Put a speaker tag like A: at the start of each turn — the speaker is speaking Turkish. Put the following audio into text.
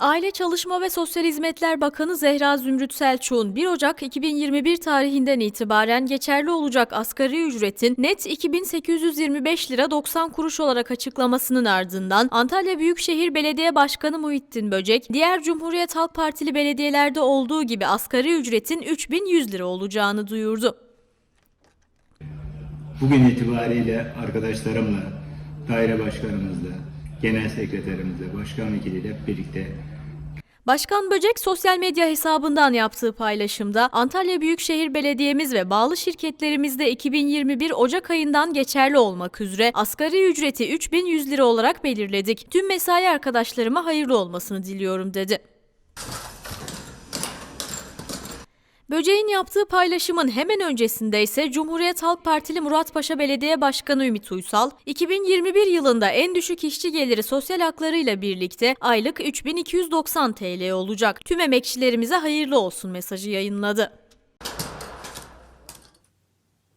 A: Aile Çalışma ve Sosyal Hizmetler Bakanı Zehra Zümrüt Selçuk'un 1 Ocak 2021 tarihinden itibaren geçerli olacak asgari ücretin net 2825 lira 90 kuruş olarak açıklamasının ardından Antalya Büyükşehir Belediye Başkanı Muhittin Böcek, diğer Cumhuriyet Halk Partili belediyelerde olduğu gibi asgari ücretin 3100 lira olacağını duyurdu.
B: Bugün itibariyle arkadaşlarımla, daire başkanımızla, genel sekreterimizle, başkan vekiliyle hep birlikte
A: Başkan Böcek sosyal medya hesabından yaptığı paylaşımda Antalya Büyükşehir Belediye'miz ve bağlı şirketlerimizde 2021 Ocak ayından geçerli olmak üzere asgari ücreti 3100 lira olarak belirledik. Tüm mesai arkadaşlarıma hayırlı olmasını diliyorum dedi. Böceğin yaptığı paylaşımın hemen öncesinde ise Cumhuriyet Halk Partili Muratpaşa Belediye Başkanı Ümit Uysal, 2021 yılında en düşük işçi geliri sosyal haklarıyla birlikte aylık 3290 TL olacak. Tüm emekçilerimize hayırlı olsun mesajı yayınladı.